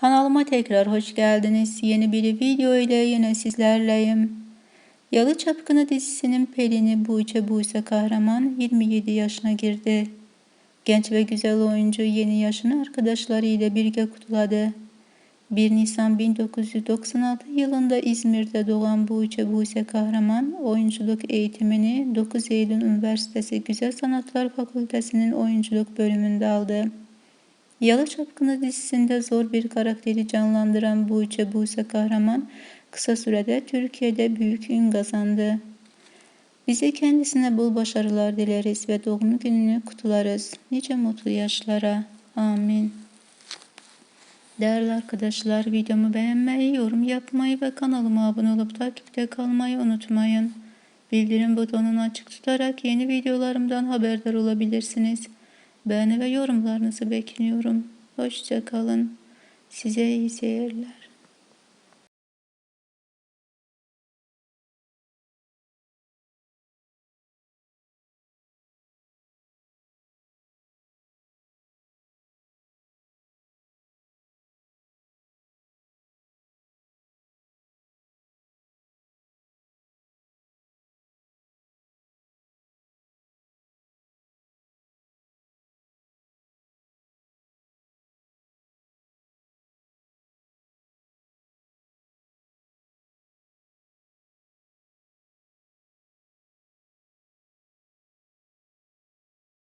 Kanalıma tekrar hoş geldiniz. Yeni bir video ile yine sizlerleyim. Yalı Çapkını dizisinin Pelin'i Buğçe Buse kahraman 27 yaşına girdi. Genç ve güzel oyuncu yeni yaşını arkadaşlarıyla birlikte kutladı. 1 Nisan 1996 yılında İzmir'de doğan Buğçe Buse Kahraman oyunculuk eğitimini 9 Eylül Üniversitesi Güzel Sanatlar Fakültesi'nin oyunculuk bölümünde aldı. Yalı Çapkını dizisinde zor bir karakteri canlandıran Buğçe Buse Kahraman kısa sürede Türkiye'de büyük ün kazandı. Bize kendisine bol başarılar dileriz ve doğum gününü kutlarız. Nice mutlu yaşlara. Amin. Değerli arkadaşlar videomu beğenmeyi, yorum yapmayı ve kanalıma abone olup takipte kalmayı unutmayın. Bildirim butonunu açık tutarak yeni videolarımdan haberdar olabilirsiniz. Beğeni ve yorumlarınızı bekliyorum. Hoşçakalın. Size iyi seyirler.